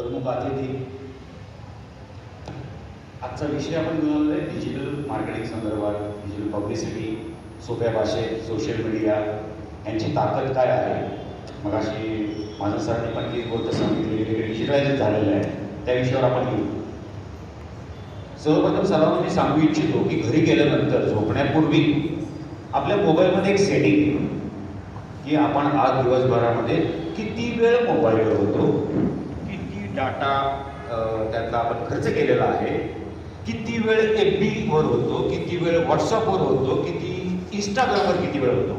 प्रमुख अतिथी आजचा विषय आपण घेऊन आहे डिजिटल मार्केटिंग संदर्भात डिजिटल पब्लिसिटी सोप्या भाषेत सोशल मीडिया यांची ताकद काय आहे? मग अशी माझं सरांनी पण काही गोष्ट सांगितली की डिजिटलायझेशन झालेलं आहे. त्या विषयावर आपण घेऊ. सर्वप्रथम सर्वांना मी सांगू इच्छितो की घरी गेल्यानंतर झोपण्यापूर्वी आपल्या मोबाईलमध्ये एक सेटिंग की आपण आज दिवसभरामध्ये किती वेळ मोबाईलवर होतो? डाटा त्यातला आपण खर्च केलेला आहे. किती वेळ एफ बीवर होतो किती वेळ व्हॉट्सअपवर होतो किती इंस्टाग्रामवर किती वेळ होतो.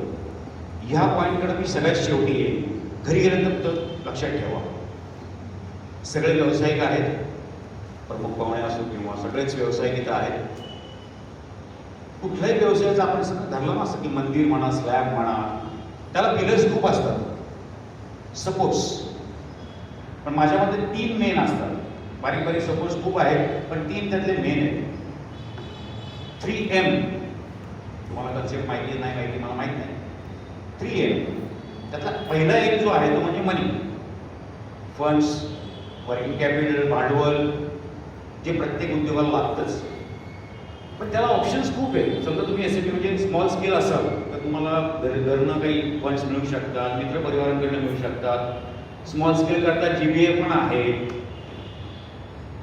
ह्या पॉईंटकडे मी सगळ्यात शेवटी येईल घरी गेल्यानंतर लक्षात ठेवा. सगळे व्यावसायिक आहेत. प्रमुख पाहुणे असो किंवा सगळेच व्यावसायिक इथं आहेत. कुठल्याही व्यवसायाचं आपण सगळं धरलं ना असं की मंदिर म्हणा स्लॅब म्हणा त्याला पिलर्स खूप असतात. सपोज पण माझ्यामध्ये तीन मेन असतात. बारीक बारीक सपोज खूप आहेत पण तीन त्यातले मेन आहेत. थ्री एम तुम्हाला कन्सेप्ट माहिती नाही माहिती मला माहीत नाही. थ्री एम त्यातला पहिला एक जो आहे तो म्हणजे मनी फंड्स वर्किंग कॅपिटल भांडवल जे प्रत्येक उद्योगाला लागतंच. पण त्याला ऑप्शन्स खूप आहेत. समजा तुम्ही एस म्हणजे स्मॉल स्केल असाल तर तुम्हाला घर घरनं काही फंड्स मिळू शकतात मित्रपरिवारांकडनं मिळू शकतात. स्मॉल स्केल करता जी बी ए पण आहे.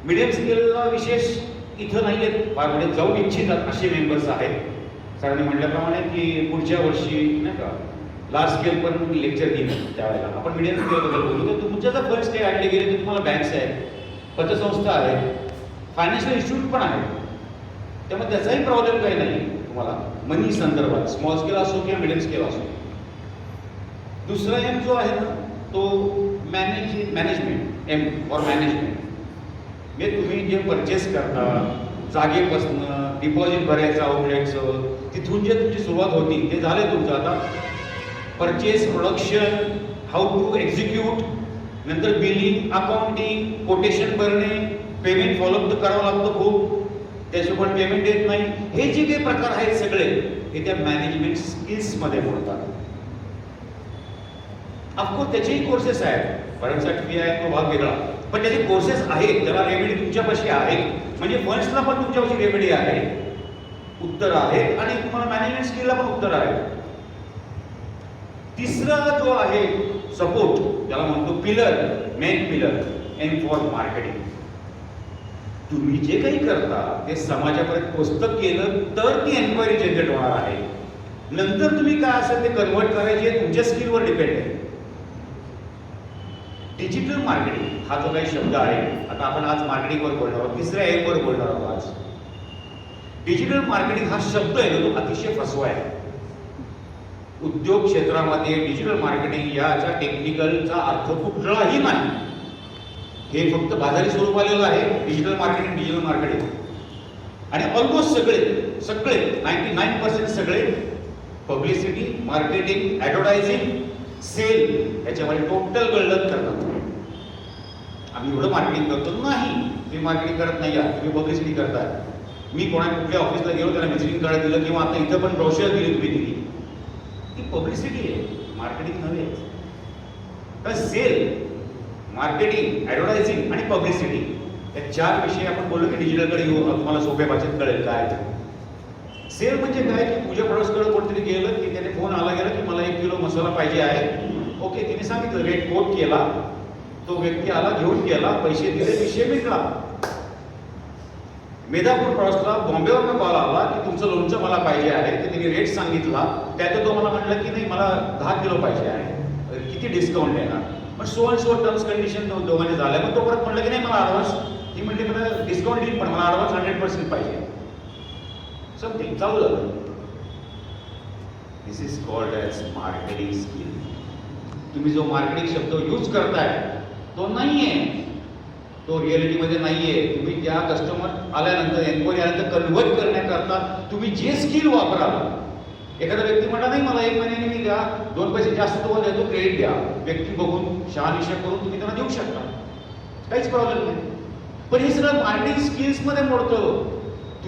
मिडियम स्केलला विशेष इथं नाही आहेत पुढे म्हणजे जाऊ इच्छितात असे मेंबर्स आहेत. सरांनी म्हटल्याप्रमाणे की पुढच्या वर्षी नाही का लार्ज स्केल पण लेक्चर घेईन त्यावेळेला. आपण मिडियम स्केलबद्दल बोलू. तर तुमच्या जर फर्स्ट काही आणले गेले तर तुम्हाला बँक्स आहेत पतसंस्था आहेत फायनान्शियल इन्स्टिट्यूट पण आहेत. त्यामुळे त्याचाही प्रॉब्लेम काही नाही तुम्हाला. मनी संदर्भात. स्मॉल स्केल असो किंवा मिडियम स्केल असो. दुसरा एम जो आहे ना तो manage management M for management म्हणजे तुम्ही जे परचेस करता जागेपासनं डिपॉझिट भरायचं आउटलेटचं तिथून जे तुमची सुरुवात होती ते झाले तुमचं आता. Purchase production how to execute नंतर बिलिंग अकाउंटिंग कोटेशन भरणे पेमेंट फॉलोअप तर करावं लागतं खूप. त्याच्यावर पेमेंट देत नाही. हे जे काही प्रकार आहेत सगळे हे त्या मॅनेजमेंट स्किल्समध्ये मोडतात अफकोर्स त्याचेही कोर्सेस आहेत. फॉरेनसाठी फी आहे तो भाग वेगळा. पण त्याचे कोर्सेस आहेत त्याला रेमेडी तुमच्यापाशी आहे म्हणजे फंड्सला पण तुमच्यापाशी रेमेडी आहे. उत्तर आहे आणि तुम्हाला मॅनेजमेंट स्किलला पण उत्तर आहे. तिसरा जो आहे सपोर्ट त्याला म्हणतो pillar main pillar N for marketing तुम्ही जे काही करता ते समाजापर्यंत पुस्तक केलं तर ती एन्क्वायरी जनरेट होणार आहे. नंतर तुम्ही काय असेल ते कन्वर्ट करायचे तुमच्या स्किलवर डिपेंड आहे. डिजिटल मार्केटिंग हा जो काही शब्द आहे आता आपण आज मार्केटिंगवर बोलणार आहोत तिसऱ्या एपवर बोलणार आहोत आज. डिजिटल मार्केटिंग हा शब्द आहे ना तो अतिशय फसवा आहे उद्योग क्षेत्रामध्ये डिजिटल मार्केटिंग याच्या टेक्निकलचा अर्थ कुठलाही नाही. हे फक्त बाजारी स्वरूप आलेलं आहे डिजिटल मार्केटिंग डिजिटल मार्केटिंग आणि ऑलमोस्ट सगळे सगळे नाईन्टी नाईन पर्सेंट सगळे पब्लिसिटी मार्केटिंग ॲडव्हर्टायझिंग सेल याच्यामध्ये टोटल गल्लत करतात आम्ही एवढं मार्केटिंग करतो नाही. तुम्ही मार्केटिंग करत नाही आहात तुम्ही पब्लिसिटी करताय. मी कोणा कुठल्या ऑफिसला गेलो त्याला विजिटिंग कार्ड दिलं किंवा आता इथं पण ब्रोशर दिली तुम्ही दिली ती पब्लिसिटी आहे. मार्केटिंग नव्हे. तर सेल मार्केटिंग ॲडव्हर्टायझिंग आणि पब्लिसिटी या चार विषयी आपण बोललो की डिजिटलकडे येऊ तुम्हाला सोप्या भाषेत कळेल काय सेल म्हणजे काय की पूजा पडोसकडे कोणतरी गेलं की त्याने फोन आला गेला की मला एक किलो मसाला पाहिजे आहे. ओके तिने सांगितलं रेट कोट केला. तो व्यक्ती आला घेऊन गेला पैसे दिले विषय मिटला मेधापूर क्रॉसला बॉम्बेवरनं कॉल आला की तुमचं लोणचं मला पाहिजे आहे. तर तिने रेट सांगितला. त्यात तो मला म्हटलं की नाही मला दहा किलो पाहिजे आहे. किती डिस्काउंट देणार पण so and so terms condition दोघांनी झाल्या. पण तो परत म्हटलं की नाही मला ॲडव्हान्स ती म्हटली मला डिस्काउंट देईल पण मला ॲडव्हान्स हंड्रेड पर्सेंट पाहिजे. समथिंग चांगलं this is called as marketing skill तुम्ही जो मार्केटिंग शब्द यूज करताय तो नाही आहे तो रिअलिटीमध्ये नाही आहे तुम्ही त्या कस्टमर आल्यानंतर एन्क्वायरी आल्यानंतर कन्व्हर्ट करण्याकरता तुम्ही जे स्किल वापराल एखादा व्यक्ती म्हणा नाही मला एक महिन्याने मी द्या दोन पैसे जास्त तुम्हाला देतो क्रेडिट द्या. व्यक्ती बघून शहानिशा करून तुम्ही त्यांना देऊ शकता. काहीच प्रॉब्लेम नाही. पण हे सगळं मार्केटिंग स्किल्समध्ये मोडतं.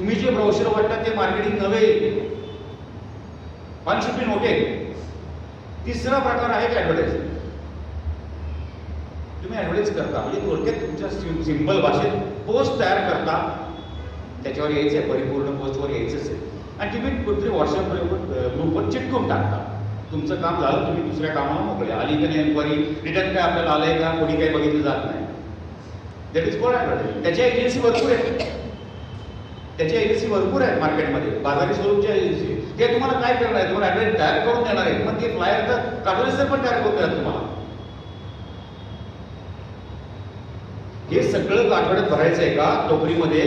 तुम्ही जे ब्रोशर वाटतात ते मार्केटिंग नव्हे. वन शुड बी नोटेड तिसरा प्रकार आहे ॲडव्हर्टाईज तुम्ही ॲडव्हर्टाईज करता म्हणजे थोडक्यात तुमच्या सिंपल भाषेत पोस्ट तयार करता. त्याच्यावर यायचं आहे परिपूर्ण पोस्टवर यायचंच आहे. आणि तुम्ही कुठेतरी व्हॉट्सअप ग्रुपवर चिटकून टाकता. तुमचं काम झालं तुम्ही दुसऱ्या कामाला मोकळे. आली का नाही एन्क्वायरी रिटर्न काय आपल्याला आलं आहे का? कोणी काही बघितलं जात नाही. दॅट इज कॉल ॲडव्हर्टाईज त्याच्या एजन्सी भरपूर आहेत. त्याची एजन्सी भरपूर आहेत मार्केटमध्ये बाजारी स्वरूपच्या एजन्सी ते तुम्हाला काय करणार आहे? तुम्हाला ॲड्रेस तयार करून देणार आहे मग ते फ्लायर तर काढून पण तयार करून देणार तुम्हाला. हे सगळं आठवड्यात भरायचं आहे का? टोकरीमध्ये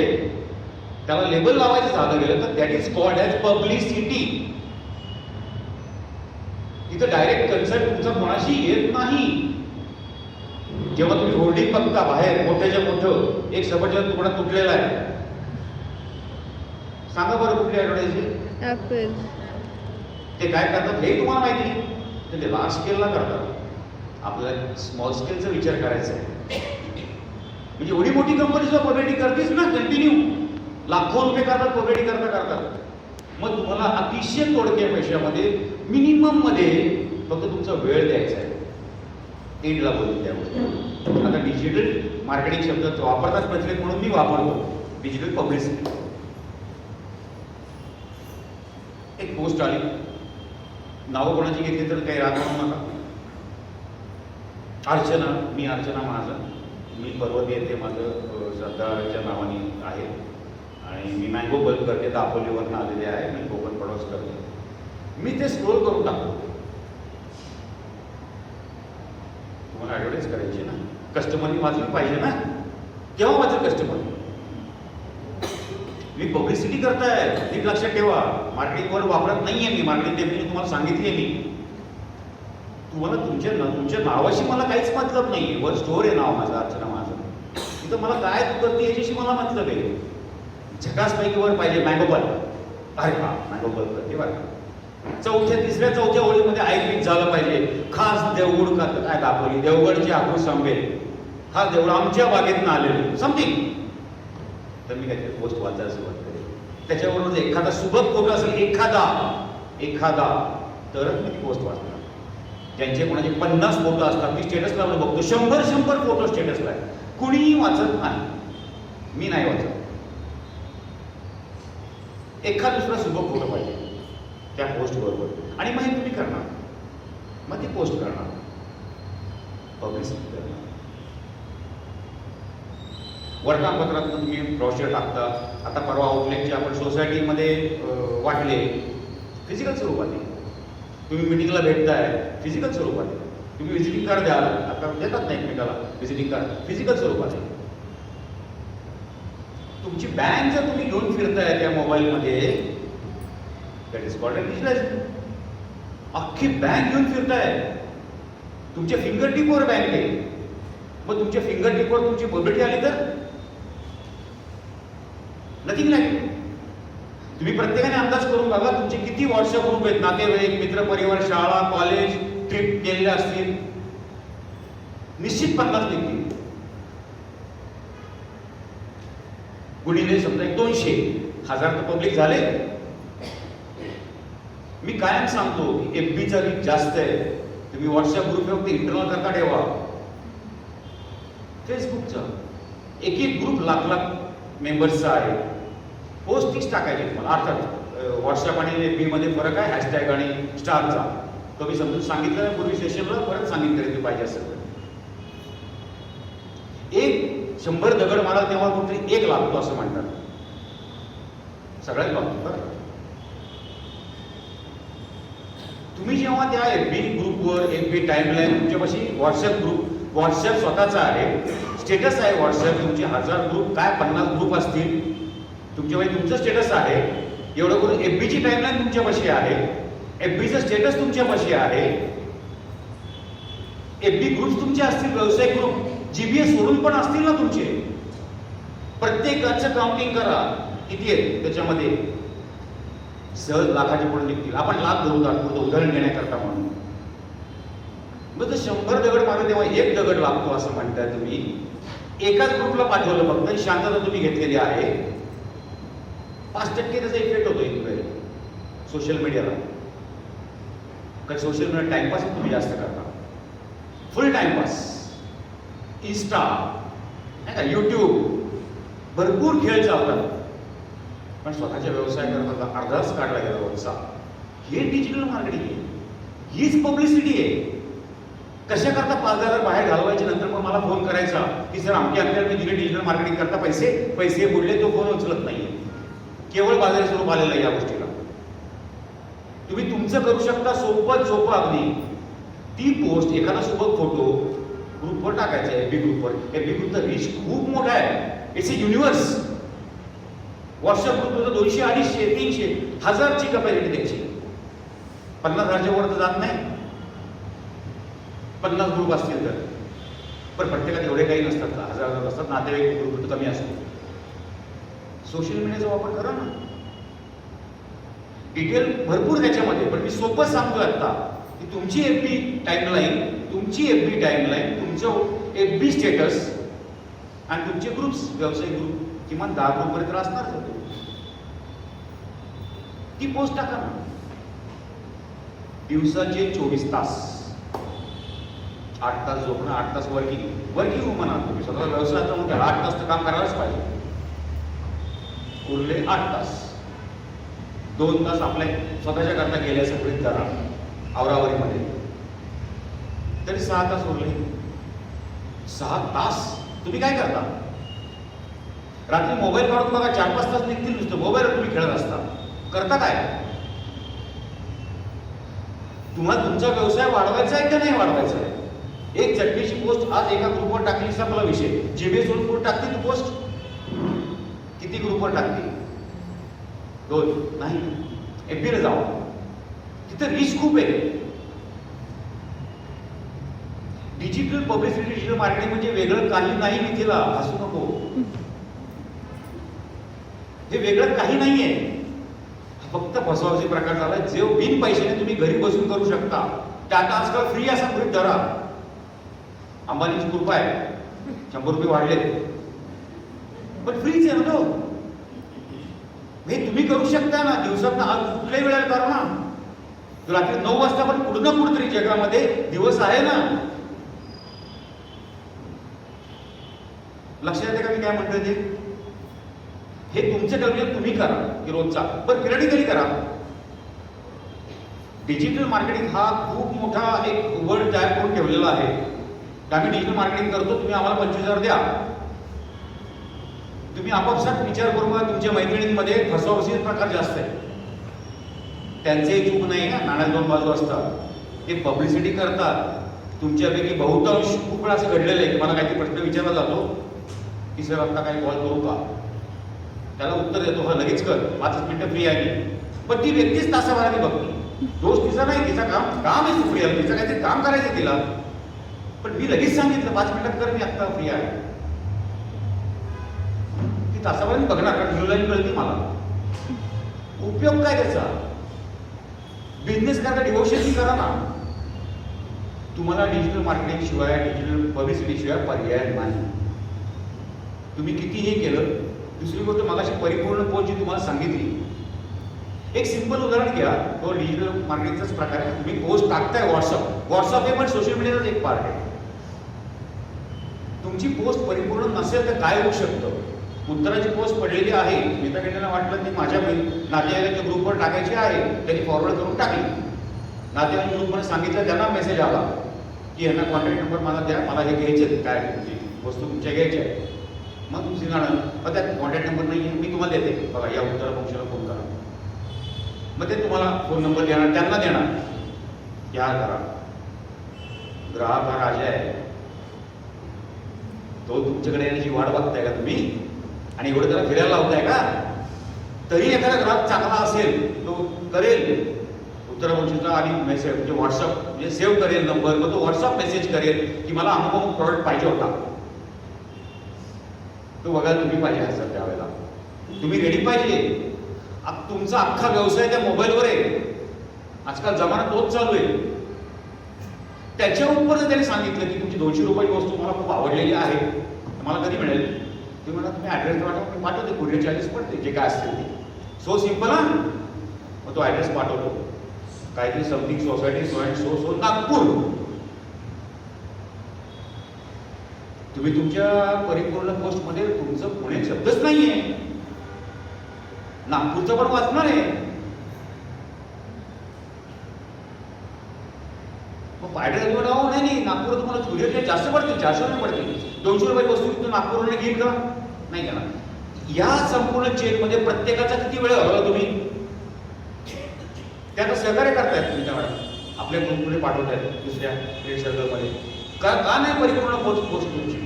त्याला लेबल लावायचं झालं गेलं तर that is called as publicity तिथं डायरेक्ट कन्सर्ट तुमचा कोणाशी येत नाही. जेव्हा तुम्ही होर्डिंग बघता बाहेर मोठ्याच्या मोठं एक सफरचंद तुकडा तुटलेला आहे. सांगा बरं कुठली ॲडव्हर्टाईज ॲपल ते काय करतात हे तुम्हाला माहिती तर ते लार्ज स्केलला करतात. आपल्याला स्मॉल स्केलचा विचार करायचा आहे. म्हणजे एवढी मोठी कंपनी सुद्धा पब्लिटी करतेच ना कंटिन्यू लाखो रुपये करतात पब्लिटी करता करतात मग तुम्हाला अतिशय तोडक्या पैशामध्ये मिनिमममध्ये फक्त तुमचा वेळ द्यायचा आहे. एंडला बोलून त्या गोष्टी. आता डिजिटल मार्केटिंग शब्द वापरतात प्रचलित म्हणून मी वापरतो. डिजिटल पब्लिसिटी एक पोस्ट आली. नावं कोणाची घेतली तर काही राग म्हणू नका. अर्चना मी अर्चना माझं. मी पर्वत येते माझं श्रद्धाच्या नावाने आहे. आणि मी मँगो बल्ब करते दापोलीवरनं आलेले आहे. मी कोकण प्रवास करते. मी ते स्क्रोल करून टाकतो. तुम्हाला ॲडव्हर्टाईज करायची ना? कस्टमरनी वाचली पाहिजे ना? केव्हा वाचेल कस्टमर मी पब्लिसिटी करताय. नीट लक्षात ठेवा. मार्केटिंग वर वापरत नाहीये मी. मार्केटिंग डेफिनेशन तुम्हाला सांगितली मी. तुम्हाला तुमच्या तुमच्या नावाशी मला काहीच मतलब नाही वर स्टोर आहे नाव माझं अर्चना माझं. तिथं मला काय तू करते याच्याशी मला मतलब आहे. झकास पैकी वर पाहिजे मॅगोबल अरे हा मॅगोबल करते बरं चौथ्या तिसऱ्या चौथ्या ओळीमध्ये ऐकवीत झालं पाहिजे. खास देवगड काय दाखवली? देवगडची आकृष सांबेल हा देवळ आमच्या बागेतनं आलेले. समथिंग. तर मी काहीतरी पोस्ट वाचायला सुरुवात करेन. त्याच्याबरोबर जर एखादा सुबक फोटो असेल एखादा एखादा तरच मी ती पोस्ट वाचणार. ज्यांचे कोणाचे पन्नास फोटो असतात मी स्टेटसला लावलं बघतो. शंभर शंभर फोटो स्टेटसला आहे कुणीही वाचत नाही. मी नाही वाचत. एखाद दुसरा सुबक फोटो पाहिजे? त्या पोस्ट बरोबर. आणि मग हे तुम्ही करणार. मग ती पोस्ट करणार. पब्लिसिटी करणार. वर्तमानपत्रातून तुम्ही ब्रॉशर टाकता. आता परवा आउटलेटचे आपण सोसायटीमध्ये वाटले फिजिकल स्वरूपात आहे. तुम्ही मिटिंगला भेटताय फिजिकल स्वरूपात तुम्ही व्हिजिटिंग कार्ड द्याल आता देतात नाही एकमेकाला व्हिजिटिंग कार्ड फिजिकल स्वरूपात आहे. तुमची बँक जर तुम्ही घेऊन फिरताय त्या मोबाईलमध्ये दॅट इज कॉल्ड डिजिटायझेशन अख्खी बँक घेऊन फिरताय. तुमच्या फिंगर टिपवर बँक आहे. मग तुमच्या फिंगर टिपवर तुमची मोबिलिटी आली तर? नथिंग नाही तुम्ही प्रत्येकाने अंदाज करून बघा तुमचे किती व्हॉट्सअप ग्रुप आहेत? नातेवाईक मित्र परिवार शाळा कॉलेज ट्रिप केलेल्या असतील. निश्चित पन्नास निघतील गुणिले समजा एक दोनशे. हजार तर पब्लिक झाले. मी कायम सांगतो की एफ बीचा रीच जास्त आहे. तुम्ही व्हॉट्सअप ग्रुप फक्त इंटरनल करता ठेवा. फेसबुकचा एक एक ग्रुप लाख लाख मेंबर्सचा आहे. पोस्ट तीच टाकायची तुम्हाला. अर्थात व्हॉट्सअप आणि बीमध्ये फरक आहे हॅशटॅग आणि स्टारचा तो मी समजून सांगितलं पूर्वी सेशनला परत सांगितलं ते पाहिजे असेल तर. एक शंभर दगड मारा तेव्हा कुठेतरी एक लागतो असं म्हणतात. सगळ्याच बाबतीत बरं. तुम्ही जेव्हा त्या एफ बी ग्रुपवर एफ बी टाईमलाईन तुमच्यापाशी व्हॉट्सअप ग्रुप व्हॉट्सअप स्वतःचा आहे. स्टेटस आहे व्हॉट्सअप तुमचे हजार ग्रुप काय पन्नास ग्रुप असतील तुमच्या म्हणजे तुमचं स्टेटस आहे. एवढं करून एफ बीची टाईमलाईन तुमच्यापाशी आहे. एफ बीचं स्टेटस तुमच्यापाशी आहे. एफ बी ग्रुप तुमचे असतील व्यवसाय ग्रुप जीबीएस सोडून पण असतील ना तुमचे. प्रत्येकाचं काउंटिंग करा. किती आहेत त्याच्यामध्ये? सहज लाखाचे पुढे निघतील. आपण लाख धरू दाखवतो उदाहरण घेण्याकरता म्हणून. मग जर शंभर दगड मागे तेव्हा एक दगड लागतो असं म्हणताय तुम्ही. एकाच ग्रुपला पाठवलं फक्त. शांतता तुम्ही घेतलेली आहे. पाच टक्के त्याचा इफेक्ट होतो इन्क्वायरी सोशल मीडियाला कारण सोशल मीडिया टाइमपास तुम्ही जास्त करता. फुल टाइमपास इन्स्टा नाही का? यूट्यूब भरपूर खेळ चालतात. पण स्वतःच्या व्यवसाय करताना अर्धाच काढला गेला वरचा. हे डिजिटल मार्केटिंग आहे. हीच पब्लिसिटी आहे. कशा करता पाच हजार बाहेर घालवायचे नंतर मग मला फोन करायचा? की सर आमच्या आपल्याला मी दिले डिजिटल मार्केटिंग करता पैसे. पैसे बुडले तो फोन उचलत नाही. केवळ बाजारी स्वरूप आलेलं आहे या गोष्टीला. तुम्ही तुमचं करू शकता सोपं सोपं अगदी. ती पोस्ट एखादा सोबत फोटो ग्रुपवर टाकायचा आहे बी ग्रुपवर एफबी ग्रुपचा रिच खूप मोठा आहे. It's a universe WhatsApp group दोनशे अडीचशे तीनशे हजारची कपॅसिटी त्याची. पन्नास हजारच्या वर तर जात नाही. पन्नास ग्रुप असतील तर. पण प्रत्येकात एवढे काही नसतात का? हजार हजार असतात. नातेवाईक ग्रुप तर कमी असतो. सोशल मीडियाचा वापर करा ना. डिटेल भरपूर त्याच्यामध्ये पण मी सोपं सांगतो आता की तुमची एफ बी टाईमलाईन तुमची एफ बी टाईमलाईन तुमचं एफ बी स्टेटस आणि तुमचे ग्रुप्स व्यावसायिक ग्रुप किमान दहा ग्रुप पर्यंत असणार ती पोस्ट टाका ना. दिवसाचे चोवीस तास. आठ तास झोपणं आठ तास वर्किंग वर्किंग म्हणा तुम्ही स्वतः व्यवसाय आठ तास तर काम करायलाच पाहिजे. उरले आठ तास. दोन तास आपल्या स्वतःच्या करता गेल्या सगळीत जरा आवरावरीमध्ये. तरी सहा तास उरले. सहा तास? तुम्ही काय करता? रात्री मोबाईल काढून बघा चार पाच तास निघतील नुसतं. हो मोबाईलवर तुम्ही खेळत असता. करता काय? तुम्हाला तुमचा व्यवसाय वाढवायचा आहे का नाही वाढवायचा आहे? एक चटणीची पोस्ट आज एका ग्रुपवर टाकली संपला विषय. जीबीएस सोडून टाकते तू पोस्ट किती ग्रुपवर टाकते? दोन. नाही. एफबीला जाऊ. तिथं रिस्क खूप आहे. डिजिटल पब्लिसिटी डिजिटल मार्केटिंग म्हणजे वेगळं काही नाही मिथिला हसू नको. हे वेगळं काही नाही आहे फक्त फसवाचे प्रकार झाला. जे बिन पैशाने तुम्ही घरी बसून करू शकता. टाटा आजकाल फ्री असा ग्रुप धरा. अंबानीची कृपा आहे. शंभर रुपये वाढले पण फ्रीच आहे ना तो? हे तुम्ही करू शकता ना. दिवसात आज कुठल्याही वेळेला करा ना. रात्री नऊ वाजता पण कुठं ना कुठतरी जगामध्ये दिवस आहे ना. लक्षात येते का मी काय म्हणतोय ते? हे तुमचे कल्पना तुम्ही करा की रोजचा. पण पिरियडिकली करा. डिजिटल मार्केटिंग हा खूप मोठा एक वर्ड तयार करून ठेवलेला आहे. आम्ही डिजिटल मार्केटिंग करतो तुम्ही आम्हाला पंचवीस हजार द्या. तुम्ही आपापसात विचार करू बघा तुमच्या मैत्रिणींमध्ये फसवाफसीचे प्रकार जास्त आहे त्यांचेही चूक नाही ना नाण्यात दोन बाजू असतात. ते पब्लिसिटी करतात. तुमच्यापैकी बहुतांश खूप वेळा असं घडलेलं आहे की मला काहीतरी प्रश्न विचारला जातो की सर आता काही कॉल करू का? त्याला उत्तर देतो हा लगेच कर. पाच मिनिटं फ्री आहे पण ती व्यक्तीच तासाभराने बघते. दोष तिचा नाही तिचा काम काम आहे फ्री आहे तिचं काहीतरी काम करायचं तिला. पण मी लगेच सांगितलं पाच मिनिटात कर मी आत्ता फ्री आहे. ती तासाभराने बघणार कारण जुलाई कळते मला. उपयोग काय त्याचा? बिझनेस करता डिवोशनही करा ना. तुम्हाला डिजिटल मार्केटिंग शिवाय डिजिटल पब्लिसिटी शिवाय पर्याय नाही. तुम्ही किती हे केलं दुसरी गोष्ट मगाशी परिपूर्ण पोस्ट जी तुम्हाला सांगितली. एक सिंपल उदाहरण घ्या तो डिजिटल मार्केटिंगचाच प्रकार आहे. तुम्ही पोस्ट टाकताय व्हॉट्सअप व्हॉट्सअप हे पण सोशल मीडियाचाच एक पार्ट आहे. तुमची पोस्ट परिपूर्ण नसेल तर काय होऊ शकतं? उत्तराची पोस्ट पडलेली आहे. मित्रांना वाटलं की माझ्या नातेवाईकाच्या ग्रुपवर टाकायची आहे. त्यांनी फॉरवर्ड करून टाकली. नातेवाईक ग्रुपमध्ये सांगितलं त्यांना मेसेज आला की यांना कॉन्टॅक्ट नंबर मला द्या मला हे घ्यायचे काय तुमची वस्तू तुमच्या घ्यायच्या आहे मग तुमची जाणं मग त्यात कॉन्टॅक्ट नंबर नाही मी तुम्हाला देते. बघा या उत्तर पक्षाला फोन करा. मग ते तुम्हाला फोन नंबर देणार त्यांना देणार. या करा. ग्राहक हा राजा आहे. तो तुमच्याकडे येण्याची वाट बघताय का तुम्ही? आणि एवढं त्याला फिरायला लावताय का? तरी एखादा ग्राहक चांगला असेल तो करेल. उत्तरवंशीचा आणि मेसेज म्हणजे व्हॉट्सअप म्हणजे सेव्ह करेल नंबर मग तो व्हॉट्सअप मेसेज करेल की मला अमुक अमुक प्रॉडक्ट पाहिजे होता. तो बघा तुम्ही पाहिजे असतात त्यावेळेला. तुम्ही रेडी पाहिजे. आ- तुमचा अख्खा व्यवसाय त्या मोबाईलवर आहे. आजकाल जमाना तोच चालू आहे. त्याच्या उपर त्याने सांगितलं की तुमची दोनशे रुपयाची वस्तू मला खूप आवडलेली आहे. मला कधी मिळेल? ते म्हणा तुम्ही ॲड्रेस पाठवा मी पाठवते कुरिअर चार्जेस पडते जे काय असतील ते. सो सिंपल हा. मग तो ॲड्रेस पाठवतो. काहीतरी something society so and so so Nagpur. तुम्ही तुमच्या परिपूर्ण पोस्टमध्ये तुमचं पुणे शब्दच नाहीये. नागपूरचं पण वाचणार आहे. मग पायडे नाही नाही नागपूर तुम्हाला कुरिअर जास्त पडते चारशे रुपये पडते दोनशे रुपये वस्तू तुम्ही नागपूरला घेईल का? नाही घेणार. या संपूर्ण चेनमध्ये प्रत्येकाचा किती वेळ हवा तुम्ही? ते आता सहकार्य करतायत तुम्ही त्या मॅडम. आपल्या ग्रुपमध्ये पाठवतायत दुसऱ्या फ्रेंड सर्कलमध्ये का का नाही परिपूर्ण पोच पोच तुमची?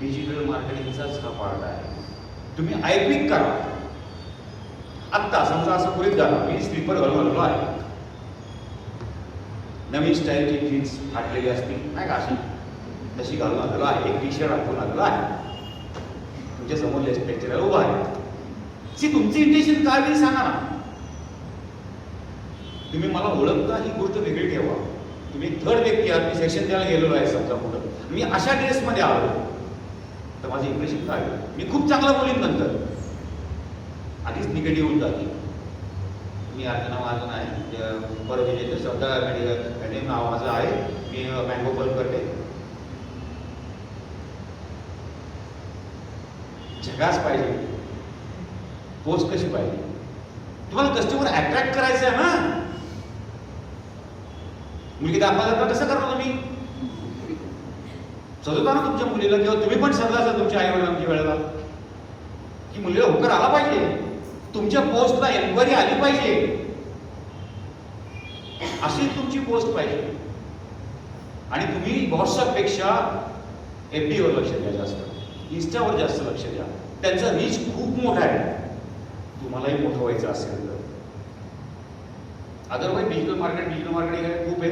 डिजिटल मार्केटिंगचाच हा पार्ट आहे. तुम्ही आयक्विक करा. आत्ता समजा असं पुरीत झालं मी स्लीपर घालून आहे नवीन स्टाईलची जीन्स फाटलेली असतील नाही का अशी? तशी घालून आलेलो आहे. एक टी शर्ट घालून आलेलो आहे. तुमच्यासमोर लेस्ट लेक्चरर उभा आहे. सी तुमची इंटेन्शन काय होईल सांगा ना. तुम्ही मला ओळखता ही गोष्ट वेगळी ठेवा. तुम्ही थर्ड व्यक्ती आहात मी सेक्शन द्यायला गेलेलो आहे समजा पुढं. मी अशा ड्रेसमध्ये आलो. तर माझं इम्प्रेशन काय मी खूप चांगला बोलीन नंतर. आधीच निगेटिव्ह होऊन जाते. मी अर्चना माझं नाही परत श्रद्धा मेडिकल नाव माझं आहे. मी मँगो बल्ब करते. झगास पाहिजे. पोस्ट कशी पाहिजे? तुम्हाला कस्टमर अट्रॅक्ट करायचं आहे ना? मुलगी दाखवायला तर कसं करता तुम्ही? सजवता ना तुमच्या मुलीला किंवा तुम्ही पण सजला असाल तुमच्या आई वडिलांच्या वेळेला. की मुलीला होकर आला पाहिजे. तुमच्या पोस्टला एन्क्वायरी आली पाहिजे. अशी तुमची पोस्ट पाहिजे. आणि तुम्ही व्हॉट्सअपपेक्षा एफ वर लक्ष द्या जास्त. इन्स्टावर जास्त लक्ष द्या. त्यांचा रीच खूप मोठा आहे. तुम्हालाही मोठं व्हायचं असेल तर. Otherwise digital market digital marketing आहे खूप आहे.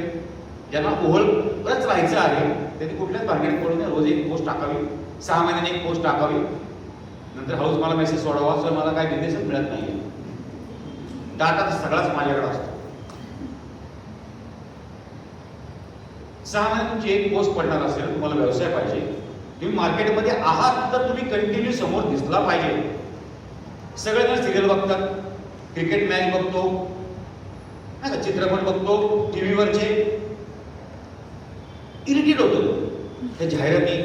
ज्यांना ओळखच राहायचं आहे त्यांनी कुठल्याच मार्केट करून रोज एक पोस्ट टाकावी. सहा महिन्याने एक पोस्ट टाकावी. नंतर हळूच मला मेसेज सोडावा सर मला काय बिझनेसच मिळत नाही डाटा तर सगळाच माझ्याकडे असतो. सहा महिने तुमची एक पोस्ट पडणार असेल तुम्हाला व्यवसाय पाहिजे. तुम्ही मार्केटमध्ये आहात तर तुम्ही कंटिन्यू समोर दिसला पाहिजे. सगळेजण सिरियल बघतात. क्रिकेट मॅच बघतो. नाही का चित्रपट बघतो टी व्हीवरचे इरिटेट होतो. त्या जाहिराती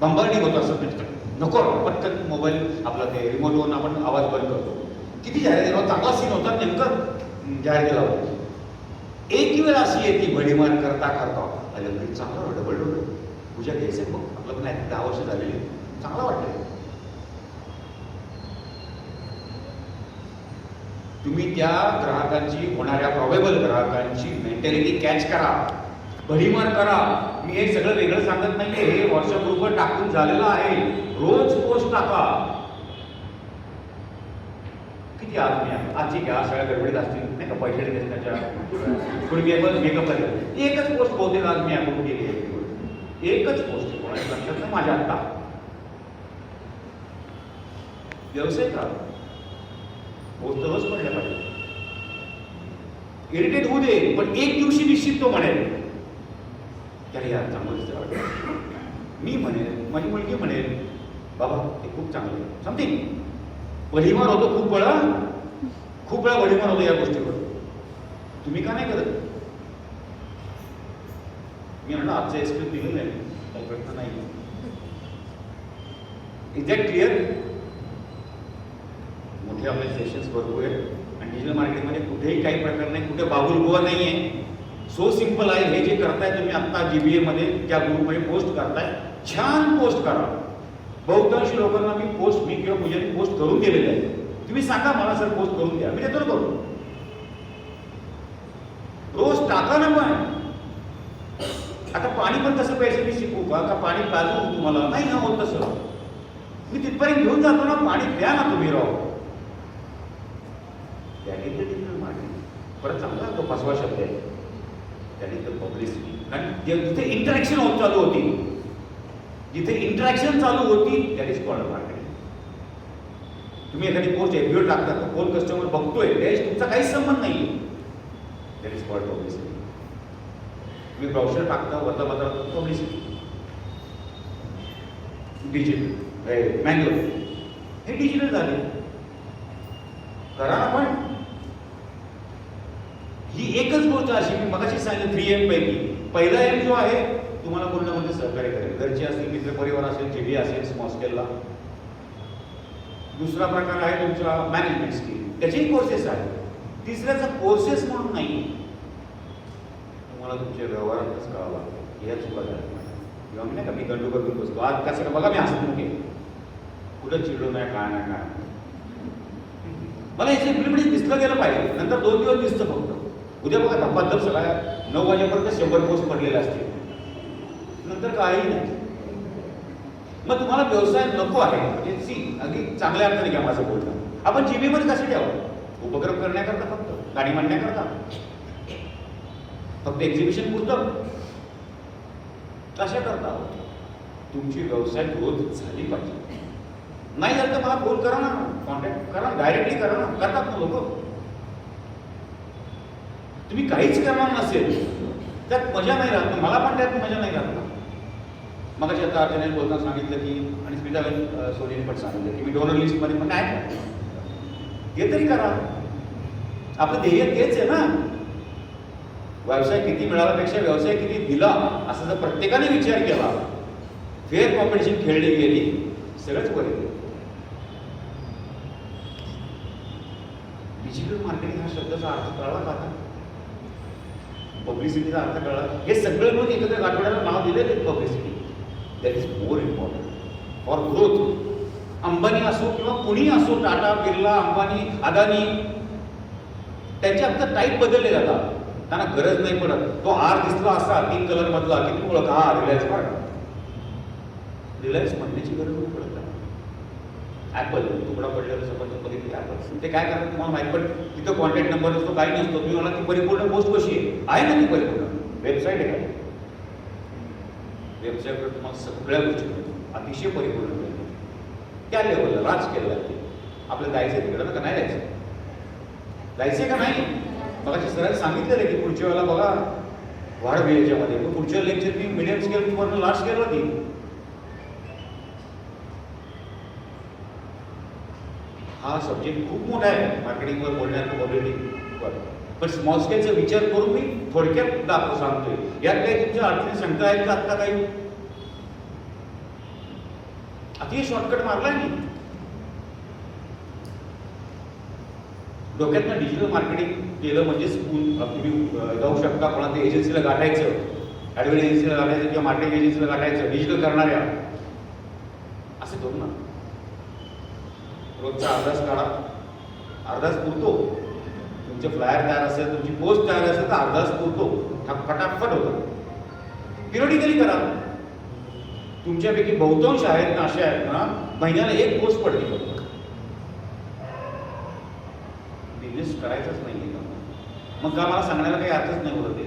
बंबारणी होतो असं पटकन नको पटकन मोबाईल आपला ते रिमोटवरून आपण आवाज बंद करतो. किती जाहिराती चांगला सीन होता नेमकं. जाहिरातीला होतो. एक वेळ अशी येते भडीमार करता करता अरे चांगला डबल डबल पूजा घ्यायचं आहे. आपलं लग्न आहे दहा वर्ष झालेली चांगला वाटतंय. तुम्ही त्या ग्राहकांची होणाऱ्या प्रॉबेबल ग्राहकांची मेंटॅलिटी कॅच करा. भडीमार करा. मी हे सगळं वेगळं सांगत नाहीये. हे व्हॉट्सअपवर टाकून झालेलं आहे. रोज पोस्ट टाका. किती आज मी आजची घ्या सगळ्या गडबडीत असतील. नाही का पैसे देण्याच्या कोणी मेकअप मेकअप करायचं एकच पोस्ट बहुतेक आज मी आपण गेली आहे. एकच गोष्ट कोणाच्या लक्षात नाही? माझ्या आत्ता. व्यवसाय का पोस्ट म्हणलं पडल्या पाहिजे. इरिटेट होऊ दे पण एक दिवशी निश्चित तो म्हणेल. त्याला यार चांगलं मी म्हणेल माझी मुलगी म्हणेल बाबा ते खूप चांगलं आहे. समथिंग. वडीमार होतो खूप वेळा. खूप वेळा वडीमार होतो या गोष्टीवर. तुम्ही का नाही करत? मी म्हणलं आजचं एक्सप्रेस निघून आहे काही प्रश्न नाही इज दॅट क्लिअर मोठे आपले सेशन्स भरपूर आहेत आणि डिजिटल मार्केटमध्ये कुठेही काही प्रकार नाही कुठे बाबुल गोवा नाही आहे सो सिंपल आहे हे जे करताय तुम्ही आत्ता जी बी एमध्ये त्या ग्रुपमध्ये पोस्ट करताय छान पोस्ट करा बहुतांश लोकांना मी पोस्ट मी किंवा पूजाने पोस्ट करून दिलेले आहे तुम्ही सांगा मला सर पोस्ट करून द्या मी देतो करू रोज टाका ना पण पाणी पण तसं पैसे मी शिकू का? का पाणी पाजू तुम्हाला? नाही ना होत तसं. मी तिथपर्यंत घेऊन जातो ना पाणी प्या ना तुम्ही राव. त्याने तर डिजिटल मार्केटिंग परत चांगला तो पाचवा शब्द आहे. त्याने तर पब्लिसिटी कारण जिथे इंटरॅक्शन होत चालू होती जिथे इंटरॅक्शन चालू होती दॅट इज कॉल्ड मार्केटिंग तुम्ही एखादी पोस्ट एफबीवर टाकता तर कोण कस्टमर बघतोय त्याशी तुमचा काहीच संबंध नाही दॅट इज कॉल्ड पब्लिसिटी तुम्ही ब्राउशर टाकता वर्तमानपत्रात पब्लिसिटी डिजिटल मॅन्युअल हे डिजिटल झाले करा ना पण ही एकच गोष्ट अशी मी मगाशी सांगितलं थ्री एम पैकी पहिला एम जो आहे तुम्हाला कोणत्या कोणते सहकार्य करेल. घरचे असतील मित्रपरिवार असेल जेडी असेल स्मॉस्केलला दुसरा प्रकार आहे तुमच्या मॅनेजमेंट स्किल त्याचेही कोर्सेस आहेत. तिसऱ्याचा कोर्सेस म्हणून नाही. तुम्हाला तुमच्या व्यवहारातच करावं लागतं ह्या चुका झाल्या. किंवा मी नाही का मी गंडू करून बसतो. आज कसं का बघा मी हसत आहे. कुठं चिडलो नाही काय नाही काय मला याची इम्प्लिमेंटेशन दिसलं गेलं पाहिजे. नंतर दोन दिवस दिसतं फक्त. उद्या बघा धप्पाधप सगळ्या नऊ वाजेपर्यंत शंभर पोस्ट पडलेले असतील. नंतर काही नाही. मग तुम्हाला व्यवसाय नको आहे. म्हणजे सी अगदी चांगल्या अर्थाने घ्या माझं बोलणं. आपण जीबीमध्ये कसे ठेवा उपक्रम करण्याकरता फक्त. गाडी म्हणण्याकरता फक्त एक्झिबिशन पुरतं कशा करता हो? तुमची व्यवसाय ग्रोथ झाली पाहिजे. नाही झालं तर मला फोन करा ना. कॉन्टॅक्ट करा डायरेक्टली करा ना. करतात ना लोक. तुम्ही काहीच करणार नसेल त्यात मजा नाही राहत. मला पण त्यात मजा नाही राहत. मग आता अर्चने बोलताना सांगितलं की आणि स्मिताबेन सोनीने पण सांगितलं की मी डोनर लिस्टमध्ये पण नाही. ते तरी करा. आपलं ध्येय तेच आहे ना. व्यवसाय किती मिळाल्यापेक्षा व्यवसाय किती दिला असा जर प्रत्येकाने विचार केला फेअर कॉम्पिटिशन खेळली गेली सगळंच बरे डिजिटल मार्केटिंग हा शब्दाचा अर्थ कळला का आता? पब्लिसिटीचा अर्थ कळला? हे सगळं मिळून एकत्र आठवड्याला नाव दिलेलं आहे publicity that is more important for growth Ambani असो किंवा कुणी असो टाटा बिर्ला अंबानी अदानी त्यांच्या आता टाईप बदलले जातात. त्यांना गरज नाही पडत. तो आर दिसला असा तीन कलर मधला की तू ओळख हा रिलायन्स बघ. रिलायन्स म्हणण्याची गरज नाही पडत ॲपल तुकडा पडलेला समजा बघितली ॲपल ते काय करतात तुम्हाला माहीत पण तिथं कॉन्टॅक्ट नंबर नसतो काही नसतो. तुम्ही मला ती परिपूर्ण पोस्ट कशी आहे? आहे ना ती परिपूर्ण. वेबसाईट आहे का? वेबसाईटवर तुम्हाला सगळ्या गोष्टी मिळतात. अतिशय परिपूर्ण मिळतात. त्या लेवलला राज केलं जाते. आपलं जायचं तिकडं ना का? नाही जायचं? जायचं का नाही? मला सरांनी सांगितलेलं आहे की पुढच्या वेळेला बघा वाढ बी याच्यामध्ये. मग पुढच्या लेक्चर मी मिडियम स्केल वरून लार्ज स्केल होती हा सब्जेक्ट खूप मोठा आहे. मार्केटिंगवर बोलण्यात ऑलरेडी पण स्मॉल स्केलचा विचार करून मी थोडक्यात दाखव सांगतोय. यात काही तुमच्या अडचणी सांगता आहेत का? आत्ता काही? अतिशय शॉर्टकट मारलाय मी. डोक्यातनं डिजिटल मार्केटिंग केलं म्हणजे स्कूल तुम्ही जाऊ शकता. कोणा ते एजन्सीला गाठायचं ॲडव्हर्ट एजन्सीला गाठायचं किंवा मार्केटिंग एजन्सीला गाठायचं डिजिटल करणाऱ्या असं करू ना. रोजचा अर्धाच काढा. अर्धाच पुरतो. तुमचे फ्लायर तयार असेल तुमची पोस्ट तयार असेल तर अर्धाच पुरतो. फटाफट होतो. पिरियडिकली करा. तुमच्यापैकी बहुतांश आहेत ना असे आहेत ना महिन्याला एक पोस्ट पडली फक्त बिझनेस करायचंच नाही मग का मला सांगण्याला काही अर्थच नाही होत ते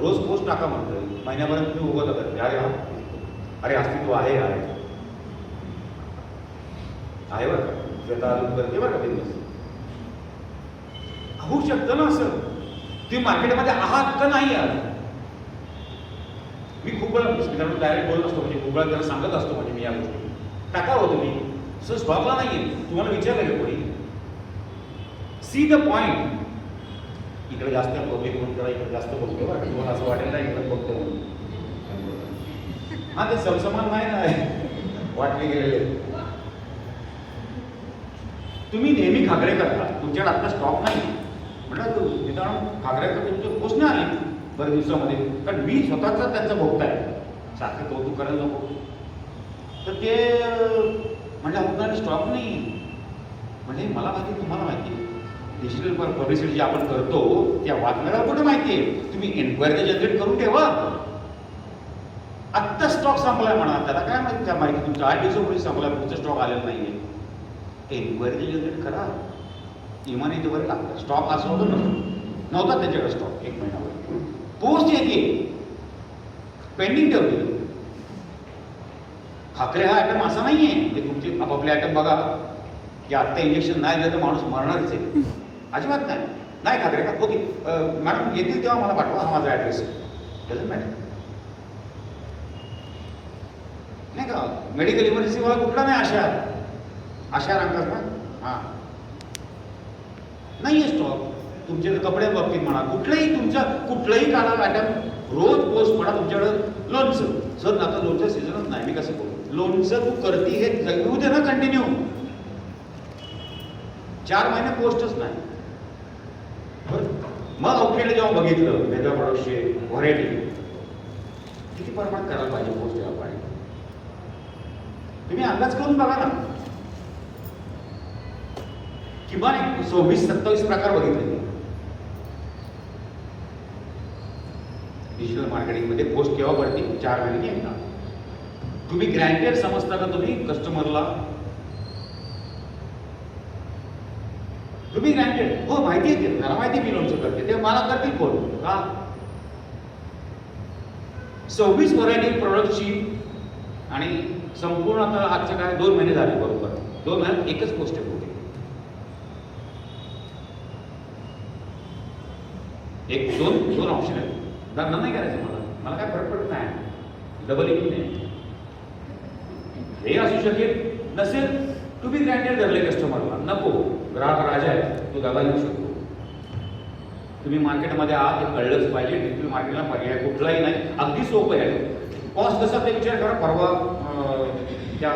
रोज पोस्ट टाका म्हणतोय. महिन्यापर्यंत तुम्ही उभं जातात अरे हा. अरे अस्तित्व आहे आहे. आहे बरं का? श्वेता करते बरं का बिझनेस होऊ शकतं ना असं. तुम्ही मार्केटमध्ये आहात का नाही आहात मी खूप वेळा मित्रांनो डायरेक्ट बोलत असतो. म्हणजे खूप वेळा त्याला सांगत असतो. म्हणजे मी या गोष्टी टाका हो तुम्ही. सर स्टॉकला नाहीये. तुम्हाला विचारलं का कोणी? सी द पॉइंट इकडे जास्त पब्लिक म्हणून करा इकडे जास्त बघतो तुम्हाला असं वाटेल ना इकडे बघतो. हा ते समसमान नाही ना. वाटले गेलेले. तुम्ही नेहमी खाकरे करता. तुमच्याकडे आता स्टॉक नाही. म्हटलं मित्रांनो करतो तुमचं पोस्ट नाही आली. बऱ्याच दिवसामध्ये. कारण मी स्वतःचा त्यांचा भोगता आहे सारखं कौतुक करायला नको. तर ते म्हणजे आपल्याला स्टॉक नाही. म्हणजे मला माहिती तुम्हाला माहिती आहे. डिजिटल पब्लिसिटी जी आपण करतो त्या वाचण्याला कुठे माहिती आहे? तुम्ही एन्क्वायरी जनरेट करून ठेवा. आत्ता स्टॉक संपलाय म्हणा त्याला काय माहिती त्या माहिती तुमचा आठ दिवसापूर्वी संपला तुमचा स्टॉक आलेला नाहीये. एन्क्वायरी जनरेट करा. इमानी ते लागतं स्टॉक असं होतं नव्हतं नव्हता त्याच्याकडे स्टॉक एक महिनाभर. पोस्ट येते पेंडिंग ठेवते. खाकरे हा आयटम असा नाही आहे ते तुमचे आपापले आयटम बघा. की आत्ता इंजेक्शन नाही दिलं तर माणूस मरणारच आहे. अजिबात नाही. नाही खात्री का ओके. मॅडम येतील तेव्हा मला पाठवा. हा माझा ॲड्रेस डझंट मॅटर नाही का? मेडिकल इमर्जन्सी मला कुठला नाही आशा? आशा रंगात ना? हां. नाही आहे स्टॉक तुमचे कपड्या बाबतीत म्हणा. कुठलंही तुमच्या कुठलंही काढा मॅडम रोज पोस्ट म्हणा तुमच्याकडं. लोणचं सर आता लोणचं सीझनच नाही. मी कसं करू लोणचं तू करती हे जगू दे ना कंटिन्यू चार महिने पोस्टच नाही. मग आउटलेट जेव्हा बघितलं वेगळ्या प्रॉडक्टचे व्हरायटी किती प्रमाणात करायला पाहिजे पोस्ट यायला पाणी तुम्ही अंदाज करून बघा ना. किमान एक सव्वीस सत्तावीस प्रकार बघितले. डिजिटल मार्केटिंगमध्ये पोस्ट केव्हा पडते चार महिने एकदा. तुम्ही ग्रँटेड समजता का तुम्ही? कस्टमरला तुम्ही ग्रँटेड हो माहिती आहे ते. मला माहिती मी लोणचं करते ते मला करतील फोन का? सव्वीस व्हरायटी प्रोडक्टची आणि संपूर्ण आता आजचे काय? दोन महिने झाले बरोबर. दोन महिन्यात एकच पोस्ट आहे एक दोन दोन ऑप्शन आहेत. धंदा नाही करायचं मला. मला काय फरक पडत नाही. डबल एक नाही. हे असू शकेल. नसेल तुम्ही ग्रँटेड धरले कस्टमरला नको. ग्राहक राजा आहे तो दादा येऊ शकतो. तुम्ही मार्केटमध्ये आहात हे कळलंच पाहिजे. तुम्ही मार्केटला पर्याय कुठलाही नाही. अगदी सोपं आहे. कॉस्ट कसा ते विचार करा परवा त्या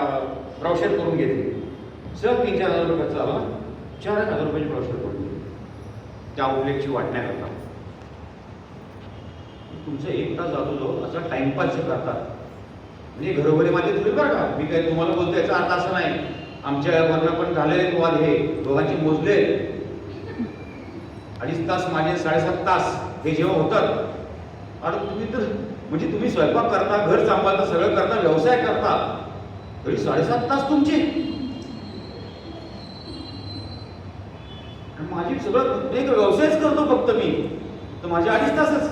ब्राउशर करून घेतली. सर तीन चार हजार रुपये चाला आला चार हजार रुपयाची ब्राउशर करून घेतली. त्या आउटलेटची वाटण्याकरता तुमचं एक तास जातो जो असा टाइमपास करतात. म्हणजे घरोघरी माझे थोडी बरं का? मी काही तुम्हाला बोलतो याचा अर्थ असं नाही. आमच्यावरनं पण झाले वाद हे. दोघांचे मोजले. अडीच तास माझे साडेसात तास हे जेव्हा होतात अरे तुम्ही तर म्हणजे तुम्ही स्वयंपाक करता घर सांभाळता सगळं करता व्यवसाय करता तरी साडेसात तास तुमचे. माझी सगळं एक व्यवसायच करतो फक्त मी. तर माझे अडीच तासच.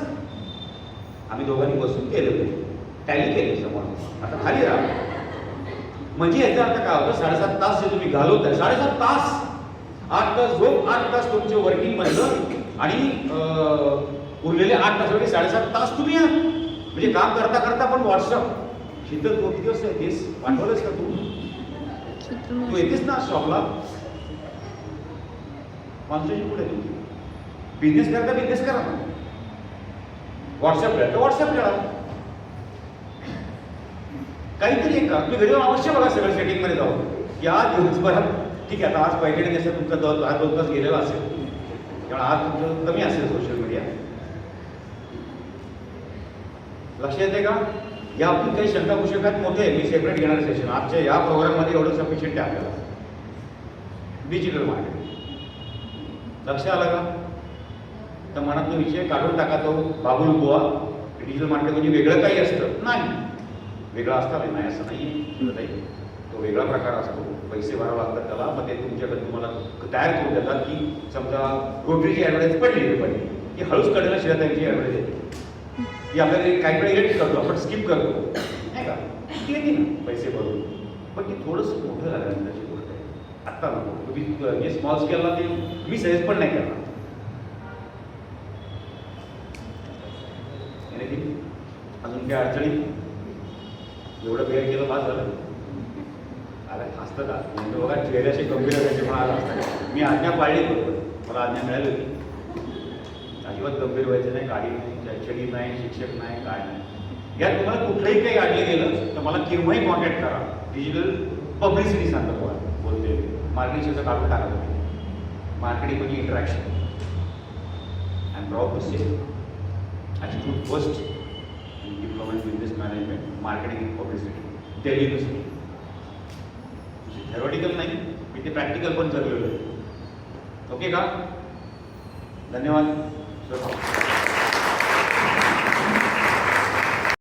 आम्ही दोघांनी बसून केलं. टॅली केली समोर. आता खाली राहा. म्हणजे याचा अर्थ काय होतं? साडेसात तास जे तुम्ही घालवताय साडेसात तास आठ तास झोप आठ तास तुमचे वर्किंग म्हणलं आणि उरलेले आठ तास म्हणजे साडेसात तास तुम्ही या. म्हणजे काम करता करता पण व्हॉट्सअप शीतल तू किती वाजता येतेस? पाठवलंस का तू? तू येतेस ना शॉपला माणसाची कुठे तुमची बिझनेस करता बिझनेस करा. व्हॉट्सअप करा तर व्हॉट्सअप करा काहीतरी एक का तुम्ही घरी अवश्य बघा सगळं सेटिंगमध्ये जाऊ या की आज दिवसभरात ठीक आहे आता आज पहिले दिवसात तुमचा दोन आज दोन तास गेलेला असेल. त्यामुळे आज तुमचं कमी असेल सोशल मीडिया लक्ष येते का? या आपण काही शंका कुशंकात मोठे. मी सेपरेट घेणार सेशन आजच्या या प्रोग्राममध्ये एवढं सफिशियंट आहे आपल्याला. डिजिटल मार्केट लक्ष आलं का? तर मनातला विषय काढून टाका तो. बाबुल बुवा. डिजिटल मार्केट म्हणजे वेगळं काही असतं. नाही. वेगळं असतं नाही असं नाही नाही. तो वेगळा प्रकार असतो. पैसे भरावे लागतात त्याला मग ते तुमच्याकडे तुम्हाला तयार करून देतात की समजा रोटरीची ॲडव्हर्टाईज पडली पडली. की हळूच कडेला शिवाय त्यांची ॲडव्हर्टाईज येते की आपल्याला काही वेळा इलेक्ट करतो आपण स्किप करतो. नाही का? ती येते ना पैसे भरून. पण ती थोडंसं मोठं झाल्यानंतरची गोष्ट आहे. आत्ता नको. तुम्ही जे स्मॉल स्केलला ते मी सजेस्ट पण नाही करणार? अजून काय अडचणी? एवढं वेळ केलं माझं झालं. अरे असतं का? म्हणजे बघा चेहऱ्याशी गंभीर असायचे पण आज असतं. मी आज्ञा पाळली बरोबर मला आज्ञा मिळाली होती. अजिबात गंभीर व्हायचं नाही गाडी नाही शैक्षणिक नाही शिक्षक नाही काय नाही. यात तुम्हाला कुठलंही काही अडलं गेलं तर मला केव्हाही कॉन्टॅक्ट करा. डिजिटल पब्लिसिटी सांगतो तुम्हाला बोलते मार्केटिंगचं काढून टाका तुम्ही मार्केटिंग म्हणजे interaction I am proud to say I first. First diploma in business management marketing publicity त्या युनिव्हर्सिटी थेरॉटिकल नाही मी ते प्रॅक्टिकल पण चाललेलं आहे ओके का धन्यवाद।